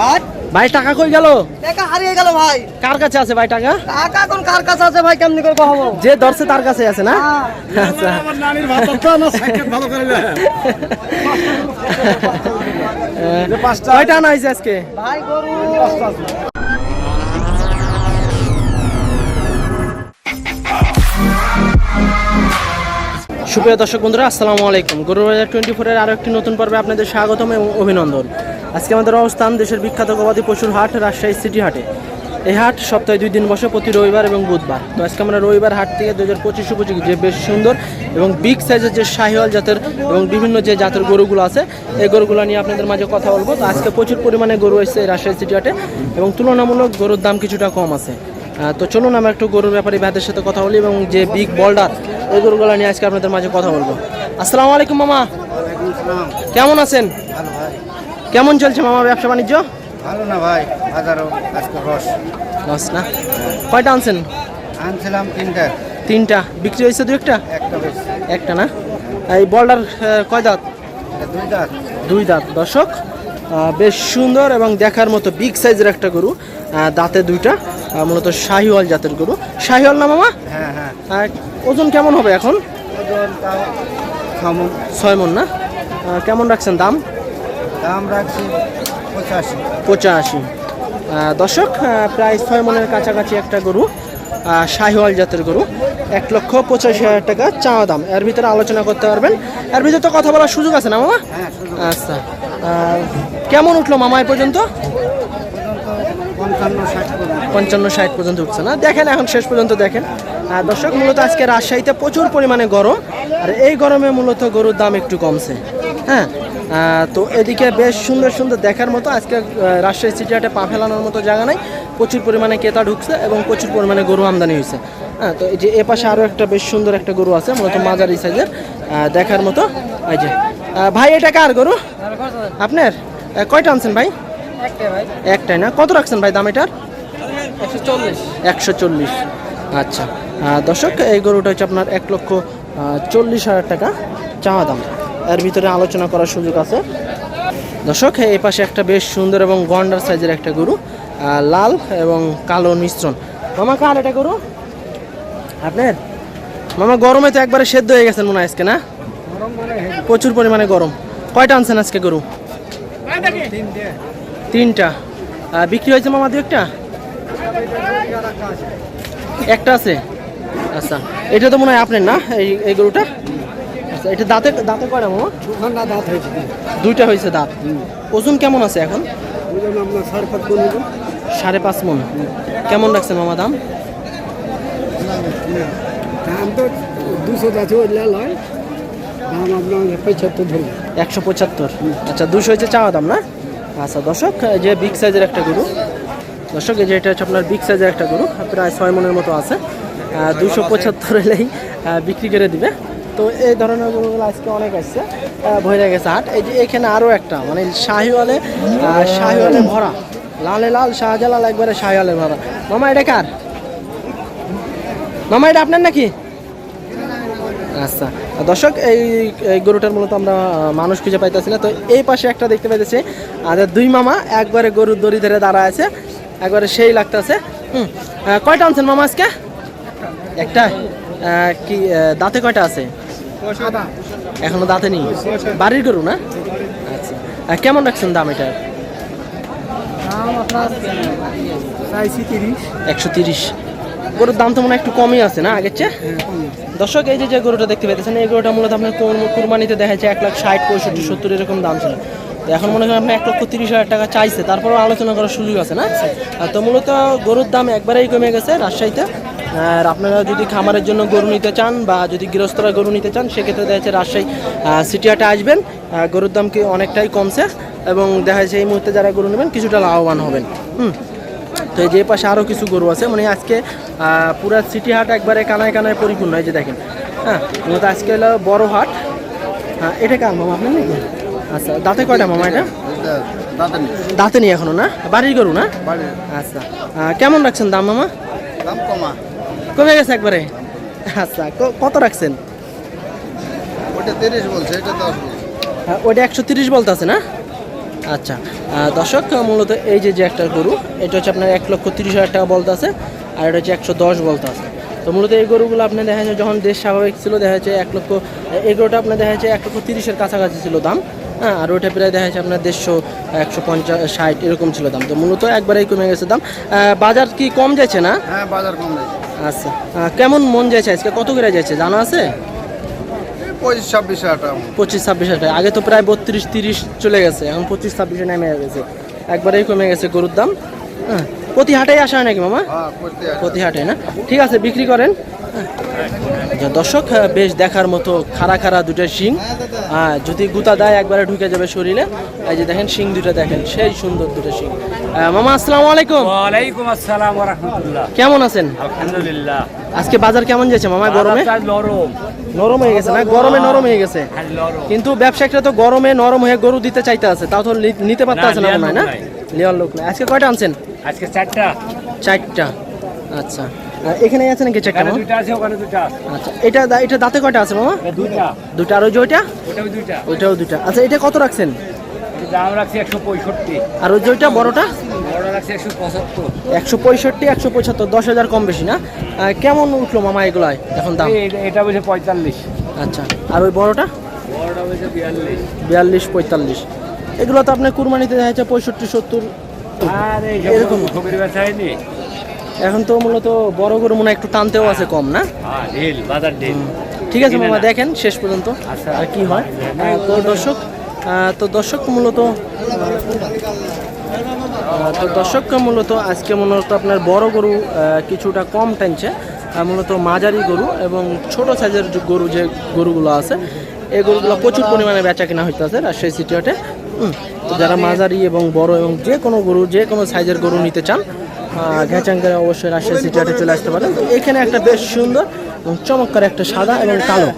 ভাই। টাকা কই গেল? টাকা হারিয়ে গেল ভাই। কার কাছে আছে ভাই টাকা? টাকা কোন কার কাছে আছে ভাই কেমনি করে কহবো যে ধরছে তার কাছে আছে না? আচ্ছা। কয়টা আনা হয়েছে আজকে? ভাই গরু। সুপ্রিয় দর্শক বন্ধুরা, আসসালামু আলাইকুম। গরু বাজার টোয়েন্টি ফোরের আরও একটি নতুন পর্বে আপনাদের স্বাগতম এবং অভিনন্দন। আজকে আমাদের অবস্থান দেশের বিখ্যাত গবাদি পশুর হাট, রাজশাহী সিটি হাটে। এই হাট সপ্তাহে দুই দিন বসে, প্রতি রবিবার এবং বুধবার। তো আজকে আমরা রবিবার হাট থেকে দু হাজার পঁচিশ উপযোগী, যে বেশ সুন্দর এবং বিগ সাইজের যে শাহিওয়াল জাতের এবং বিভিন্ন যে জাতের গরুগুলো আছে, এই গরুগুলো নিয়ে আপনাদের মাঝে কথা বলব। তো আজকে প্রচুর পরিমাণে গরু এসেছে রাজশাহী সিটি হাটে এবং তুলনামূলক গরুর দাম কিছুটা কম আছে। তো চলুন আমরা একটু গরুর ব্যাপারে ভাইদের সাথে কথা বলি এবং যে বিগ বল্ডার ওই গরুগুলো নিয়ে আজকে আপনাদের মাঝে কথা বলব। আসসালামু আলাইকুম মামা। কেমন আছেন? ভালো ভাই কেমন চলছে মামা ব্যবসা বাণিজ্য? ভালো না ভাই বাজারও আজকে রস। লস না? কয়টা আনছেন? আনছিলাম তিনটা। তিনটা। বিক্রি হয়েছে দু একটা? একটা বেশ একটা না? এই বল্ডার কয় দাঁত? দুই দাঁত। দুই দাঁত দর্শক। বেশ সুন্দর এবং দেখার মতো বিগ সাইজের একটা গরু। দাঁতে দুইটা। মূলত শাহিওয়াল জাতের গরু। শাহিওয়াল না মামা? হ্যাঁ হ্যাঁ। ওজন কেমন হবে এখন? ছয় মন। না? কেমন রাখছেন দাম? দাম রাখছি পঁচাশি। পঁচাশি। দর্শক প্রায় ছয় মনের কাছাকাছি একটা গরু শাহিওয়াল জাতের গরু। এক লক্ষ পঁচাশি হাজার টাকা চাওয়া দাম। এর ভিতরে আলোচনা করতে পারবেন। এর ভিতরে তো কথা বলার সুযোগ আছে না মামা? হ্যাঁ আচ্ছা। কেমন উঠল মামা এ পর্যন্ত? পঞ্চান্ন ষাট পঞ্চান্ন ষাট পর্যন্ত উঠছে না। দেখেন এখন শেষ পর্যন্ত দেখেন। আর দর্শক মূলত আজকে রাজশাহীতে প্রচুর পরিমাণে গরম আর এই গরমে মূলত গরুর দাম একটু কমছে। হ্যাঁ? তো এদিকে বেশ সুন্দর সুন্দর দেখার মতো আজকে রাজশাহী সিটি হাটে পা ফেলানোর মতো জায়গা নাই। প্রচুর পরিমাণে ক্রেতা ঢুকছে এবং প্রচুর পরিমাণে গরু আমদানি হয়েছে। হ্যাঁ তো এই যে এ পাশে আরও একটা বেশ সুন্দর একটা গরু আছে মূলত মাঝারি সাইজের দেখার মতো। এই যে ভাই এটা কার গরু? আপনার? কয়টা আনছেন ভাই। একটাই না? কত রাখছেন ভাই দাম এটার? একশো চল্লিশ। আচ্ছা। দর্শক, এই গরুটা হচ্ছে আপনার এক লক্ষ চল্লিশ হাজার টাকা চাওয়া দাম। এর ভিতরে আলোচনা করার সুযোগ আছে। দর্শক, এই পাশে একটা বেশ সুন্দর এবং গন্ডার সাইজের একটা গরু লাল এবং কালো মিশ্রণ। মামা, কার এটা গরু? আপনার? মামা, গরমে তো একবারে সেদ্ধ হয়ে গেছেন মনে হয় আজকে, না? প্রচুর পরিমাণে গরম। কয়টা আনছেন আজকে গরু? তিনটা। বিক্রি হয়েছে মামা দু একটা? একটা আছে? আচ্ছা। এটা তো মনে হয় আপনার না এই এই গরুটা? আচ্ছা এটা দাঁতে দাঁতে কয়টা মামা? দুখানটা দাঁত হয়েছে দুইটা। হয়েছে দাঁত। ওজন কেমন আছে এখন? ওজন আপনার সাড়ে পাঁচ করুন সাড়ে পাঁচ মন। কেমন রাখছেন মামা দাম? দাম তো দুশো আছে ওই লাল হয়। দাম আপনার পঁচাত্তর ধরুন। একশো পঁচাত্তর। আচ্ছা দুশো হয়েছে চাওয়া দাম না? আচ্ছা দর্শক যে বিগ সাইজের একটা গরু দর্শক, এই যে এটা হচ্ছে আপনার বিগ সাইজের একটা গরু, প্রায় ছয় মনের মতো আছে। দুশো পঁচাত্তর এলেই বিক্রি করে দিবে। তো এই ধরনের গরুগুলো আজকে অনেক আসছে ভরে গেছে হাট। এই যে এখানে আরও একটা মানে শাহিওয়ালে শাহিওয়ালে ভরা। লালে লাল, শাহজালাল, একবারে শাহিওয়ালে ভরা। মামা, এটা কার? মামা, এটা আপনার নাকি? আচ্ছা দর্শক, এই এই গরুটার মূলত আমরা মানুষ খুঁজে পাইতেছি না। তো এই পাশে একটা দেখতে পাইতেছি আর দুই মামা, একবারে গরুর দড়ি ধরে দাঁড়া আছে। একবারে সেই লাগতেছে হুম। কয়টা আনছেন মামা আজকে? একটা। কি দাঁতে কয়টা আছে? এখনও দাঁতে নেই? বাড়ির গরু না? আচ্ছা। কেমন রাখছেন দাম এটা দাম আপনার চাইছি তিরিশ। একশো তিরিশ। গরুর দাম তো মনে হয় একটু কমই আছে না আগের চেয়ে? দর্শক এই যে গরুটা দেখতে পেতেছেন এই গরুটা মূলত আপনার কোর- কুরবানিতে দেখা যাচ্ছে এক লাখ ষাট পঁয়ষট্টি সত্তর এরকম দাম ছিল। এখন মনে করেন আপনি এক লক্ষ তিরিশ হাজার টাকা চাইছে, তারপরেও আলোচনা করার সুযোগ আছে না? তো মূলত গরুর দাম একবারেই কমে গেছে রাজশাহীতে। আর আপনারা যদি খামারের জন্য গরু নিতে চান বা যদি গৃহস্থরা গরু নিতে চান, সেক্ষেত্রে দেখা যাচ্ছে রাজশাহী সিটি হাটে আসবেন। গরুর দাম কি অনেকটাই কমছে এবং দেখা যাচ্ছে এই মুহূর্তে যারা গরু নেবেন, কিছুটা লাভবান হবেন। হুম। তো যে পাশে আরও কিছু গরু আছে মানে আজকে পুরা সিটি হাট একবারে কানায় কানায় পরিপূর্ণ। এই যে দেখেন হ্যাঁ মূলত আজকে হলো বড় হাট। হ্যাঁ এটা কার আপনার নাকি? আচ্ছা দাঁতে কয়টা মামা এটা? দাঁত নেই এখনও না? বাড়ির গরু না? আচ্ছা। কেমন রাখছেন দাম মামা? দাম কমা কমে গেছে একবারে? আচ্ছা কত রাখছেন? ওটা ওইটা একশো তিরিশ বলতে আছে না? আচ্ছা। দর্শক, মূলত এই যে যে একটা গরু, এটা হচ্ছে আপনার এক লক্ষ তিরিশ হাজার টাকা বলতে আছে আর এটা হচ্ছে একশো দশ বলতে আছে তো মূলত এই গরুগুলো আপনি দেখা যাচ্ছে যখন দেশ স্বাভাবিক ছিল, দেখা যাচ্ছে এক লক্ষ, এই গরুটা আপনার দেখা যাচ্ছে এক লক্ষ তিরিশের কাছাকাছি ছিল দাম। হ্যাঁ আর ওইটা প্রায় দেখা যাচ্ছে আপনার দেড়শো একশো পঞ্চাশ ষাট এরকম ছিল দাম। তো মূলত একবারেই কমে গেছে দাম। বাজার কি কম যাচ্ছে না? হ্যাঁ বাজার কম যাচ্ছে। আচ্ছা। কেমন মন যাচ্ছে আজকে? কত করে যাচ্ছে? জানা আছে? পঁচিশ ছাব্বিশ হাজার টাকা। পঁচিশ ছাব্বিশ হাজার টাকা। আগে তো প্রায় বত্রিশ তিরিশ চলে গেছে। এখন পঁচিশ ছাব্বিশে নেমে গেছে। একবারেই কমে গেছে গরুর দাম। হ্যাঁ। প্রতি হাটেই আসা হয় নাকি মামা? হ্যাঁ প্রতি হাটে। না? ঠিক আছে বিক্রি করেন। হ্যাঁ। দর্শক বেশ দেখার মতো খাড়া খাড়া দুটো শিং। হ্যাঁ যদি গুতা দেয় একবারে ঢুকে যাবে শরীরে। এই যে দেখেন শিং দুটো দেখেন সেই সুন্দর দুটো শিং। মামা আসসালামু আলাইকুম। ওয়ালাইকুম আসসালাম ওয়া রাহমাতুল্লাহ। কেমন আছেন? আলহামদুলিল্লাহ। আজকে বাজার কেমন যাচ্ছে মামা? গরমে? নরম। নরম হয়ে গেছে না? গরমে নরম হয়ে গেছে। হ্যাঁ কিন্তু ব্যবসায়ীরা তো গরমে নরম হয়ে গরু দিতে চাইতে আছে। তাও তো নিতে পারতে না, আছে না মনে হয় না? লোক না আজকে কয়টা আনছেন? আজকে চারটা। চারটা। আচ্ছা। এখানে আছে নাকি চারটা মামা? আছে ওখানে আছে আচ্ছা এটা এটা দাঁতে কয়টা আছে মামা? দুইটা। দুটা আর ওই যে ওইটা? ওটাও দুইটা। ওইটাও দুটা আচ্ছা এটা কত রাখছেন? দাম রাখছি একশো পঁয়ষট্টি। আর ওই যে ওইটা বড়টা? বড় রাখছি একশো পঁচাত্তর। একশো পঁয়ষট্টি একশো পঁচাত্তর দশ হাজার কম বেশি না? কেমন উঠল মামা এগুলাই এখন দাম? এটা- বলছে পঁয়তাল্লিশ। আচ্ছা আর ওই বড়টা? বড়টা বলছে বিয়াল্লিশ। বিয়াল্লিশ পঁয়তাল্লিশ। এগুলো তো আপনার কুরবানিতে দেখা যাচ্ছে পঁয়ষট্টি সত্তর এরকম। এখন তো মূলত বড় গরু মনে হয় একটু টানতেও আছে কম না? হ্যাঁ ঠিক আছে মামা দেখেন শেষ পর্যন্ত। আচ্ছা। আর কি হয়? আহ, তো দর্শক তো দর্শক মূলত তো দর্শক মূলত আজকে মূলত আপনার বড় গরু কিছুটা কম টানছে। মূলত মাঝারি গরু এবং ছোট সাইজের গরু যে গরুগুলো আছে এই গরুগুলো প্রচুর পরিমাণে বেচা কেনা হইতেছে রাজশাহী সিটি হাটে। হুম, তো যারা মাঝারি এবং বড় এবং যে কোনো গরু যে কোনো সাইজের গরু নিতে চান ঘ্যাচাঙ্গারে অবশ্যই রাজশাহী সিটি হাটে চলে আসতে পারেন। তো এখানে একটা বেশ সুন্দর এবং চমৎকার একটা সাদা এবং কালো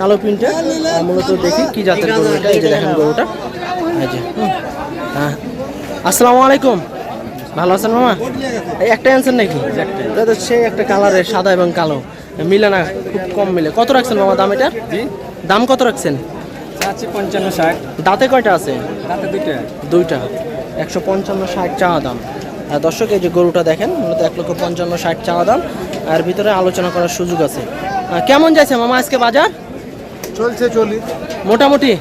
কালো প্রিন্টের আহ, মূলত দেখি কি জাতের গরু এটা। এই যে দেখেন গরুটা। এই যে হ্যাঁ আসসালামু আলাইকুম। ভালো আছেন মামা? এই একটাই আনছেন নাকি? এটা তো সেই একটা কালারের সাদা এবং কালো। মিলে না খুব কম মিলে। কত রাখছেন মামা দাম এটার? দাম কত রাখছেন? আছে পঞ্চান্ন ষাট। দাঁতে কয়টা আছে? তাতে দুইটা। দুইটা। একশো পঞ্চান্ন ষাট চাওয়া দাম। আর দর্শক এই যে গরুটা দেখেন মূলত এক লক্ষ পঞ্চান্ন ষাট চাওয়া দাম। আর ভিতরে আলোচনা করার সুযোগ আছে। কেমন যাচ্ছে মামা আজকে বাজার? চলছে চলি। মোটামুটি?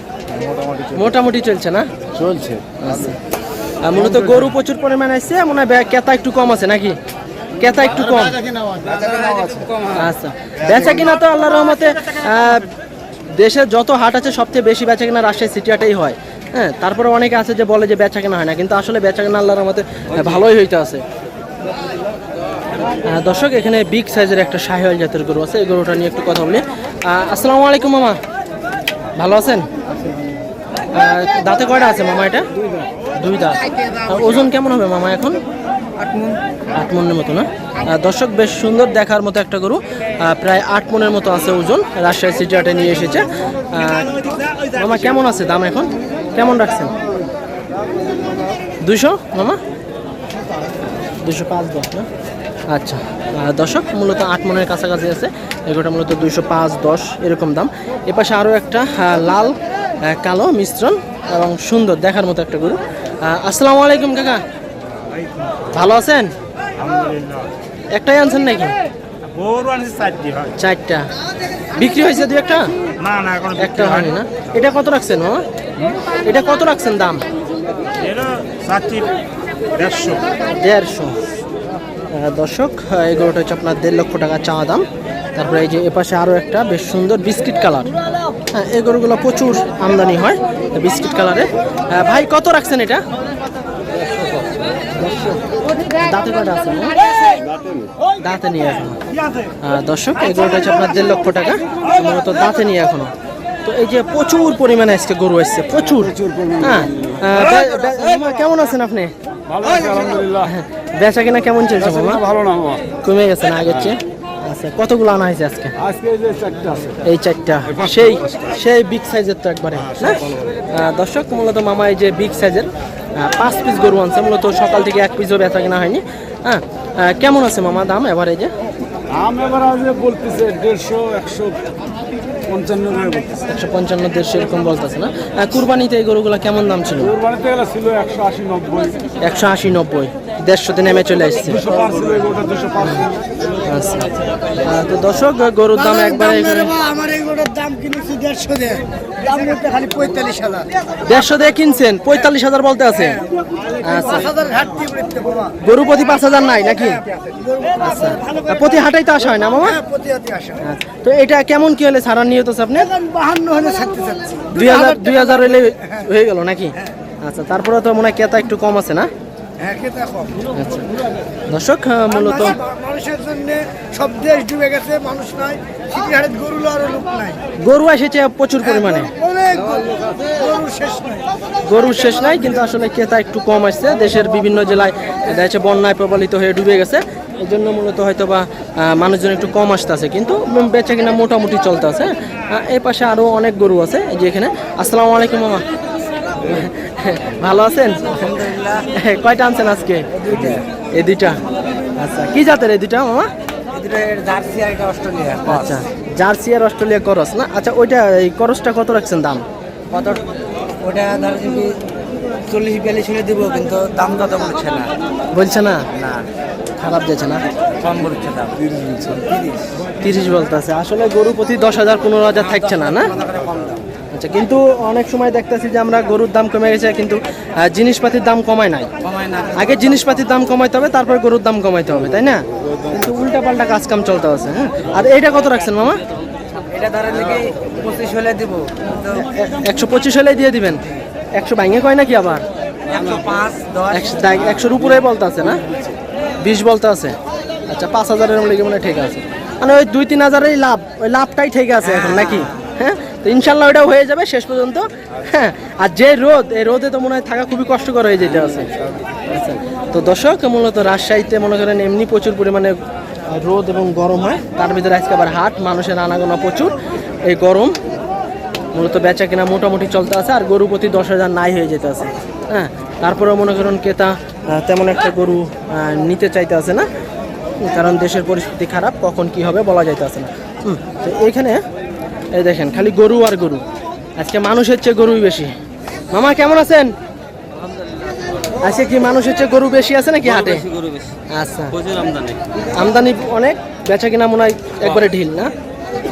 মোটামুটি চলছে। না? চলছে। আচ্ছা। আর মূলত গরু প্রচুর পরিমাণে আসছে মনে হয় কেতা একটু কম আছে নাকি? কেতা একটু কম। আচ্ছা। বেচা কিনা তো আল্লাহ রহমতে আহ, দেশের যত হাট আছে সবচেয়ে বেশি বেচা কিনা রাজশাহী সিটি হাটেই হয়। হ্যাঁ তারপরে অনেকে আছে যে বলে যে বেচা কেনা হয় না কিন্তু আসলে বেচা কেনা আল্লাহর আহ, ভালোই হইতে আছে। দর্শক এখানে বিগ সাইজের একটা শাহিওয়াল জাতের গরু আছে এই গরুটা নিয়ে একটু কথা বলি। আসসালামু আলাইকুম মামা। ভালো আছেন? দাঁতে কয়টা আছে মামা এটা? দুই দাঁত। ওজন কেমন হবে মামা এখন? আট মনের মতো না? দর্শক বেশ সুন্দর দেখার মতো একটা গরু। প্রায় আট মনের মতো আছে ওজন। রাজশাহী সিটি হাটে নিয়ে এসেছে। মামা কেমন আছে দাম এখন? কেমন রাখছেন? দুশো মামা? দুশো পাঁচ দশ না? আচ্ছা দশক মূলত আট মনের কাছাকাছি আছে। এগুলোটা মূলত দুইশো পাঁচ দশ এরকম দাম। এপাশে আরও একটা লাল কালো মিশ্রণ এবং সুন্দর দেখার মতো একটা গরু। আসসালামু আলাইকুম কাকা। ভালো আছেন? একটাই আনছেন নাকি? গরু আনছি চারটি হয়। চারটা। বিক্রি হয়েছে দু একটা? না না এখন একটা হয়নি না? এটা কত রাখছেন মামা এটা কত রাখছেন দাম? এটা চারটি দেড়শো। দর্শক এই গরুটা হচ্ছে আপনার দেড় লক্ষ টাকা চাওয়া দাম। তারপরে এই যে এপাশে আরও একটা বেশ সুন্দর বিস্কিট কালার। হ্যাঁ এই গরুগুলো প্রচুর আমদানি হয় বিস্কিট কালারে ভাই কত রাখছেন এটা? দাঁতে কয়টা আছে? দাঁতে নিয়ে এখনও দর্শক এই গরুটা হচ্ছে আপনার দেড় লক্ষ টাকা। মূলত দাঁতে নিয়ে এখনও। তো এই যে প্রচুর পরিমাণে আজকে গরু এসছে প্রচুর। হ্যাঁ কেমন আছেন আপনি? ভালো আছে আলহামদুলিল্লাহ। হ্যাঁ, বেচা কিনা কেমন চলছে মামা? ভালো না কমে গেছে না আগের চেয়ে? আচ্ছা কতগুলো আনা হয়েছে আজকে? এই যে চারটা আছে। এই চারটা। সেই সেই বিগ সাইজের তো একবারে না? দর্শক মূলত মামা এই যে বিগ সাইজের পাঁচ পিস গরু আনছে। মূলত সকাল থেকে এক পিসও বেচা কেনা হয়নি। হ্যাঁ কেমন আছে মামা দাম যে দাম এবার আজ বলতেছে দেড়শো একশো পঞ্চান্ন একশো পঞ্চান্ন দেড়শো এরকম বলতেছে না। কুরবানিতে এই গরুগুলো কেমন দাম ছিল? কুরবানিতে ছিল একশো আশি নব্বই। একশো আশি নব্বই। দেড়শোতে নেমে চলে আসছে। আচ্ছা। তো দর্শক গরুর দাম একবারে দেড়শো দিয়ে দেড়শো কিনছেন পঁয়তাল্লিশ হাজার বলতে আছে। আচ্ছা। পড়তে বাবা। গরু প্রতি পাঁচ হাজার নাই নাকি? আচ্ছা। প্রতি হাটাই তো আসা হয় না মামা? আচ্ছা, তো এটা কেমন কি হলে ছাড়ার নিয়ত আছে আপনি বাহান্ন হলে দুই হাজার দুই হাজার হলে হয়ে গেল নাকি? আচ্ছা তারপরে তো মনে হয় ক্রেতা একটু কম আছে না? হ্যাঁ আচ্ছা। দর্শক মূলত মানুষের জন্য সব দেশ ডুবে গেছে মানুষ নাই। গরু আরও লোক নাই। গরু এসেছে প্রচুর পরিমাণে। গরু, শেষ নাই। কিন্তু আসলে ক্রেতা একটু কম আসছে। দেশের বিভিন্ন জেলায় দেখা বন্যায় প্রবলিত হয়ে ডুবে গেছে। এই জন্য মূলত হয়তো বা মানুষজন একটু কম আসতেছে কিন্তু উম, বেচা কিনা মোটামুটি চলতে আছে এই পাশে আরও অনেক গরু আছে এই যে এখানে। আসসালামু আলাইকুম মামা। ভালো আছেন? কয়টা আনছেন আজকে? এই দুইটা। আচ্ছা কি জাতের এই দুইটা মামা? জার্সি আর অস্ট্রেলিয়া আচ্ছা জার্সি আর অস্ট্রেলিয়া করস না? আচ্ছা ওইটা এই করসটা কত রাখছেন দাম? কত? ওটা ধরো যদি চল্লিশ বিয়াল্লিশ হলে দেবো কিন্তু দাম তত বলছে না। বলছে না? না। খারাপ যাচ্ছে না? কম বলছে দাম। তিরিশ বলতে আছে আসলে গরু প্রতি দশ হাজার পনেরো হাজার থাকছে না না? আচ্ছা কিন্তু অনেক সময় দেখতেছি যে আমরা গরুর দাম কমে গেছে কিন্তু জিনিসপাতির দাম কমায় নাই। কমায় না। আগে জিনিসপাতির দাম কমাইতে হবে তারপর গরুর দাম কমাইতে হবে তাই না? কিন্তু উল্টা পাল্টা কাজ কাম চলতে আছে হ্যাঁ? আর এইটা কত রাখছেন মামা? এটা ধরেন পঁচিশ হলে দেবো একশো পঁচিশ হলেই দিয়ে দিবেন। একশো ভাঙে কয় নাকি আবার? একশোর উপরে বলতে আছে না? বিশ বলতে আছে। আচ্ছা পাঁচ হাজারের লেগে মানে ঠিক আছে? মানে ওই দুই তিন হাজারের লাভ ওই লাভটাই ঠিক আছে এখন নাকি? হ্যাঁ? তো ইনশাল্লাহ ওটা হয়ে যাবে শেষ পর্যন্ত। হ্যাঁ আর যে রোদ, এই রোদে তো মনে হয় থাকা খুবই কষ্টকর হয়ে যেতে আছে। তো দর্শক, মূলত রাজশাহীতে মনে করেন এমনি প্রচুর পরিমাণে রোদ এবং গরম হয়। তার ভিতরে আজকে আবার হাট, মানুষের আনাগোনা প্রচুর। এই গরম মূলত বেচা কিনা মোটামুটি চলতে আছে, আর গরু প্রতি দশ হাজার নাই হয়ে যেতে আছে। হ্যাঁ তারপরেও মনে করুন ক্রেতা তেমন একটা গরু নিতে চাইতে আছে না। কারণ দেশের পরিস্থিতি খারাপ, কখন কি হবে বলা যাইতে আছে না। তো এইখানে এই দেখেন খালি গরু আর গরু। আজকে মানুষের চেয়ে গরুই বেশি। মামা কেমন আছেন? আজকে কি মানুষের চেয়ে গরু বেশি আছে নাকি হাটে? আচ্ছা। আমদানি। অনেক বেচা কিনা মনে হয় একবারে ঢিল না?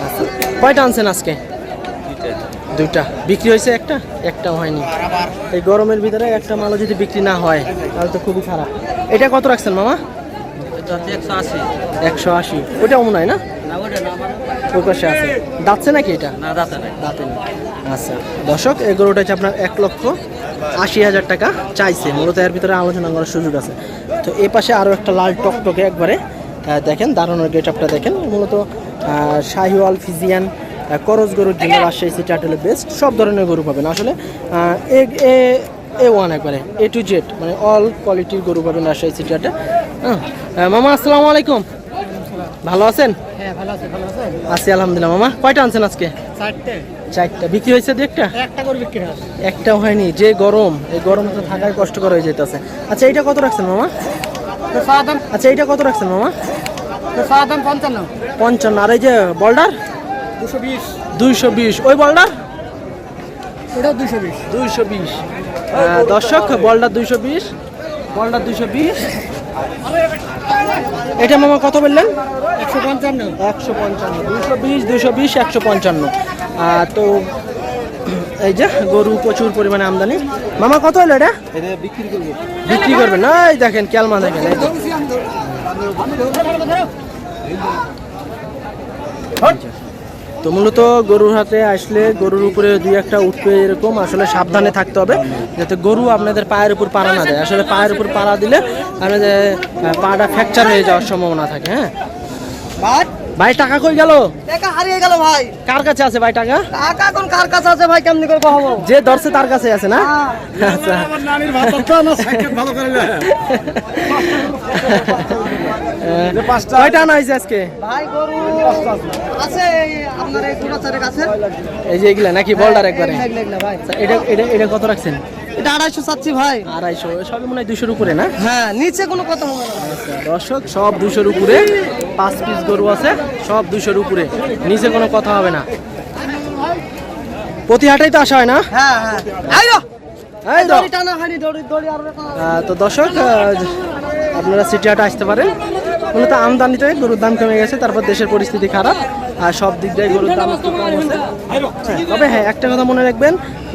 আচ্ছা। কয়টা আনছেন আজকে? দুইটা। বিক্রি হয়েছে একটা? একটাও হয়নি। এই গরমের ভিতরে একটা মালও যদি বিক্রি না হয় তাহলে তো খুবই খারাপ। এটা কত রাখছেন মামা? একশো আশি। একশো আশি। ওটাও মনে হয় না? পাশে আছে। দাঁতছে নাকি এটা? না দাঁতা নাই। দাঁতে নেই। আচ্ছা দর্শক এই গরুটা হচ্ছে আপনার এক লক্ষ আশি হাজার টাকা চাইছে মূলত এর ভিতরে আলোচনা করার সুযোগ আছে। তো এই পাশে আরও একটা লাল টকটকে একবারে দেখেন দাঁড়ানোর গেট আপটা দেখেন। মূলত শাহিওয়াল ফিজিয়ান করজ গরুর জন্য রাজশাহী সিটি আটেলে বেস্ট সব ধরনের গরু পাবেন। আসলে এ এ এ ওয়ান একবারে এ টু জেড মানে অল কোয়ালিটির গরু পাবেন রাজশাহী সিটি আটে হ্যাঁ। মামা আসসালামু আলাইকুম। ভালো আছেন? হ্যাঁ ভালো আছে ভালো আছে আছি আলহামদুলিল্লাহ। মামা কয়টা আনছেন আজকে? চারটে। চারটা। বিক্রি হয়েছে দু একটা? একটা করে বিক্রি হয় একটাও হয়নি যে গরম। এই গরম তো থাকায় কষ্টকর হয়ে যেতেছে আচ্ছা এইটা কত রাখছেন মামা? আচ্ছা এইটা কত রাখছেন মামা? পঞ্চান্ন। পঞ্চান্ন। আর এই যে বল্ডার? দুশো বিশ। দুইশো বিশ। ওই বল্ডার? ওটাও দুশো বিশ। দুইশো বিশ। দর্শক বল্ডার দুইশো বিশ। বল্ডার দুইশো বিশ। এটা মামা কত বললেন? একশো পঞ্চান্ন। একশো পঞ্চান্ন দুইশো বিশ দুশো বিশ, একশো পঞ্চান্ন। তো এই যে গরু প্রচুর পরিমাণে আমদানি। মামা, কত হলো এটা? বিক্রি করব বিক্রি করবেন। এই দেখেন ক্যালমা দেখেন, এই। তো মূলত গরুর হাতে আসলে গরুর উপরে দুই একটা উঠবে এরকম, আসলে সাবধানে থাকতে হবে যাতে গরু আপনাদের পায়ের উপর পাড়া না দেয়। আসলে পায়ের উপর পাড়া দিলে আপনাদের পাটা ফ্র্যাকচার হয়ে যাওয়ার সম্ভাবনা থাকে হ্যাঁ। ভাই টাকা কই গেল? টাকা হারিয়ে গেল ভাই। কার কাছে আছে ভাই টাকা? টাকা এখন কার কাছে আছে ভাই কেমনি করে কহবো? যে ধরছে তার কাছে আছে না? আচ্ছা। আমার নানির ভাত তো না সাইকেল ভালো করে না পাঁচটা। কয়টা আনা হয়েছে আজকে? ভাই গরু আছে আপনার এই কুড়াচারের কাছে এই যে এগুলা নাকি বল্ডার একবারে? আচ্ছা, এটা এটা এটা কত রাখছেন? এটা আড়াইশো চাচ্ছি ভাই। আড়াইশো সবই মনে হয় দুশোর উপরে না? হ্যাঁ নিচে কোনো কথা হবে না। দর্শক সব দুশোর উপরে পাঁচ পিস গরু আছে সব দুশোর উপরে নিচে কোনো কথা হবে না। প্রতি হাটেই তো আসা হয় না? হ্যাঁ হ্যাঁ। তো। দর্শক আপনারা সিটি হাটে আসতে পারেন। মূলত আমদানিতে গরুর দাম কমে গেছে তারপর দেশের পরিস্থিতি খারাপ আর সব দিক দিয়ে গরুর দাম কম হ্যাঁ, তবে হ্যাঁ একটা কথা মনে রাখবেন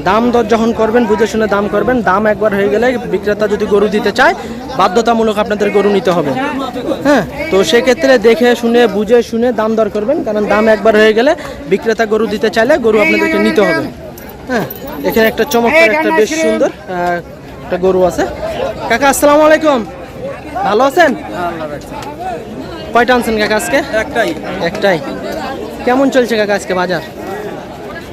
দাম দর যখন করবেন বুঝে শুনে দাম করবেন দাম একবার হয়ে গেলে বিক্রেতা যদি গরু দিতে চায় বাধ্যতামূলক আপনাদের গরু নিতে হবে। হ্যাঁ তো সেক্ষেত্রে দেখে শুনে বুঝে শুনে দাম দর করবেন কারণ দাম একবার হয়ে গেলে বিক্রেতা গরু দিতে চাইলে গরু আপনাদেরকে নিতে হবে। হ্যাঁ এখানে একটা চমৎকার একটা বেশ সুন্দর একটা গরু আছে। কাকা আসসালামু আলাইকুম। ভালো আছেন? কয়টা আনছেন কাকা আজকে? একটাই। একটাই। কেমন চলছে কাকা আজকে বাজার?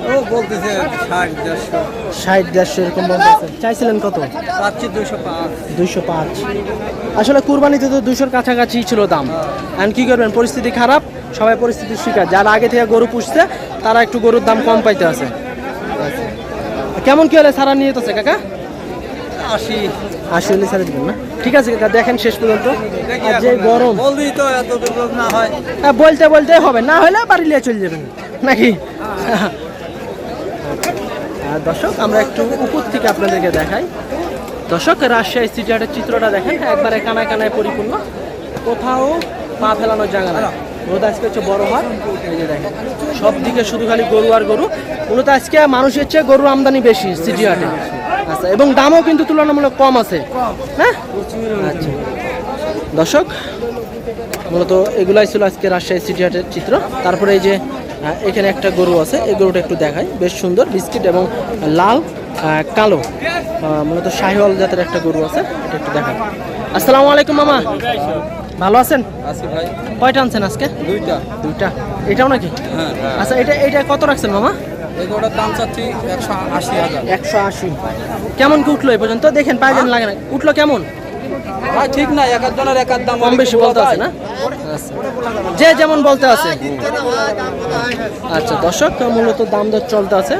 ও বলতেছে ষাট দেড়শো। ষাট দেড়শো এরকম বলতেছে। চাইছিলেন কত? পাচ্ছি দুশো পাঁচ। পাঁচ। আসলে কুরবানিতে তো দুশোর কাছাকাছি ছিল দাম। কি করবেন? পরিস্থিতি খারাপ। সবাই পরিস্থিতির শিকার। যারা আগে থেকে গরু পুষছে তারা একটু গরুর দাম কম পাইতে আছে। কেমন কি হলে সারা নিয়ে আছে কাকা? আশি। আশি হলে ছাড়ে দিবেন না? ঠিক আছে দেখেন শেষ পর্যন্ত। আর যে গরম। বলবি তো এত দুর্যোগ না হয়। হ্যাঁ, বলতে বলতে হবে না হলে বাড়ি নিয়ে চলে যাবেন। নাকি? দর্শক আমরা একটু উপর থেকে আপনাদেরকে দেখাই। দর্শক রাজশাহী সিটি চিত্রটা দেখেন। একবারে কানায় কানায় পরিপূর্ণ। কোথাও পা ফেলানোর জায়গা না রোদ আজকে হচ্ছে বড় হাট এই যে দেখেন, সব দিকে শুধু খালি গরু আর গরু। মূলত আজকে মানুষের চেয়ে গরুর আমদানি বেশি সিটি হাটে। আচ্ছা এবং দামও কিন্তু তুলনামূলক কম আছে। হ্যাঁ? আচ্ছা। দর্শক, মূলত এগুলাই ছিল আজকে রাজশাহী সিটি হাটের চিত্র। তারপরে এই যে এখানে একটা গরু আছে, এই গরুটা একটু দেখাই। বেশ সুন্দর, বিস্কিট এবং লাল কালো মূলত শাহিওয়াল জাতের একটা গরু আছে, এটা একটু দেখাই। আসসালামু আলাইকুম, মামা। ভালো আছেন? আশি ভাই। কয়টা আনছেন আজকে? দুইটা। দুইটা। এটাও নাকি? হ্যাঁ আচ্ছা এটা এটা কত রাখছেন মামা? দাম চাচ্ছি একশো আশি হাজার। একশো আশি। কেমন কি উঠল এই পর্যন্ত? দেখেন পাঁচজন লাগে না। উঠল কেমন? ভাই ঠিক না এক একজনের এক এক দাম কম বেশি বলতে আছে না। যে যেমন বলতে আছে। আচ্ছা দর্শক মূলত দাম দর চলতে আছে।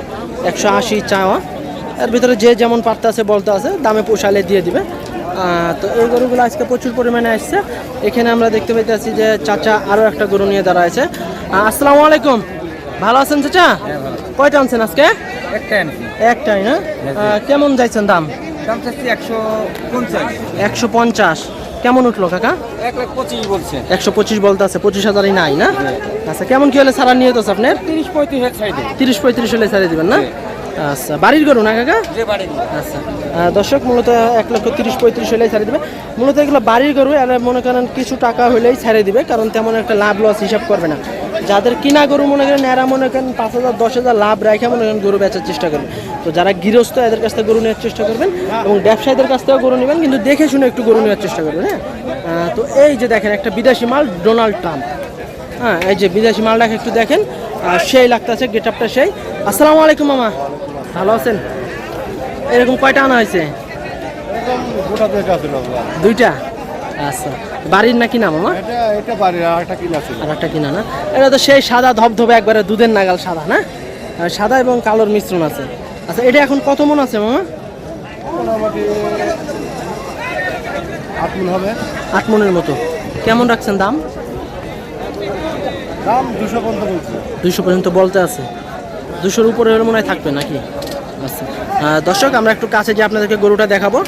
একশো আশি চাওয়া। এর ভিতরে যে যেমন পারতে আছে বলতে আছে। দামে পোষালে দিয়ে দিবে। তো এই গরুগুলো আজকে প্রচুর পরিমাণে আসছে। এখানে আমরা দেখতে পাইতেছি যে চাচা আরও একটা গরু নিয়ে দাঁড়া আছে। আসসালামু আলাইকুম। ভালো আছেন চাচা? কয়টা আনছেন আজকে? একটা একটাই না? কেমন যাইছেন দাম? একশো পঞ্চাশ। কেমন উঠল কাকা? এক লাখ পঁচিশ বলছে। একশো পঁচিশ বলতে আছে পঁচিশ হাজারই নাই না? আচ্ছা কেমন কি হলে সারা নিয়ে তো আপনার? তিরিশ পঁয়ত্রিশ তিরিশ পঁয়ত্রিশ হলে ছাড়ে দিবেন না? আচ্ছা বাড়ির গরু না কাকা? আচ্ছা দর্শক মূলত এক লক্ষ তিরিশ পঁয়ত্রিশ হলেই ছাড়ে দিবে। মূলত এগুলো বাড়ির গরু এরা মনে করেন কিছু টাকা হলেই ছেড়ে দিবে কারণ তেমন একটা লাভ লস হিসাব করবে না। যাদের কিনা গরু মনে করেন এরা মনে করেন পাঁচ হাজার দশ হাজার লাভ রেখে মনে করেন গরু বেচার চেষ্টা করবেন তো যারা গৃহস্থ এদের কাছ থেকে গরু নেওয়ার চেষ্টা করবেন এবং ব্যবসায়ীদের কাছ থেকেও গরু নেবেন কিন্তু দেখে শুনে একটু গরু নেওয়ার চেষ্টা করবেন হ্যাঁ? তো এই যে দেখেন একটা বিদেশি মাল ডোনাল্ড ট্রাম্প হ্যাঁ এই যে বিদেশি মালটাকে একটু দেখেন আর সেই লাগতেছে গেট আপটা সেই। আসসালামু আলাইকুম মামা। ভালো আছেন? এরকম কয়টা আনা হয়েছে? দুইটা আচ্ছা। বাড়ির নাকি না মামা? এটা আর একটা কিনা ছিল। না? এটা তো সেই সাদা ধবধবে একবারে দুধের নাগাল সাদা না? সাদা এবং কালোর মিশ্রণ আছে। আচ্ছা এটা এখন কত মন আছে মামা? আট মন হবে। আট মনের মতো। কেমন রাখছেন দাম? দাম দুশো পর্যন্ত বলছে। দুইশো পর্যন্ত বলতে আছে। দুশোর উপরে হলে মনে হয় থাকবে নাকি? আচ্ছা। দর্শক, আমরা একটু কাছে যে আপনাদেরকে গরুটা দেখাবো।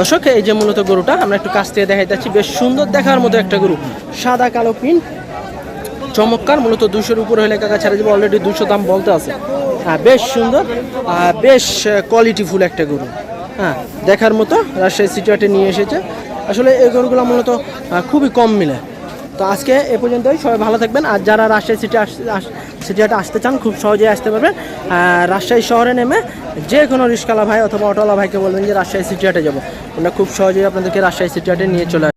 দর্শক, এই যে মূলত গরুটা, আমরা একটু কাছ থেকে দেখাই যাচ্ছি। বেশ সুন্দর দেখার মতো একটা গরু। সাদা, কালো প্রিন্ট চমৎকার, মূলত দুশোর উপরে হলে কাকা ছেড়ে দেবো অলরেডি দুশো দাম বলতে আছে। হ্যাঁ বেশ সুন্দর বেশ কোয়ালিটিফুল একটা গরু। হ্যাঁ দেখার মতো, রাজশাহী সিটি নিয়ে এসেছে। আসলে এই গরুগুলো মূলত খুবই কম মিলে। তো আজকে এ পর্যন্তই, সবাই ভালো থাকবেন আর যারা রাজশাহী সিটি সিটি হাটে আসতে চান, খুব সহজেই আসতে পারবেন রাজশাহী শহরে নেমে যে কোনো রিস্কালা ভাই অথবা অটোলা ভাইকে বলবেন যে রাজশাহী সিটি হাটে যাব ওরা খুব সহজেই আপনাদেরকে রাজশাহী সিটি হাটে নিয়ে চলে।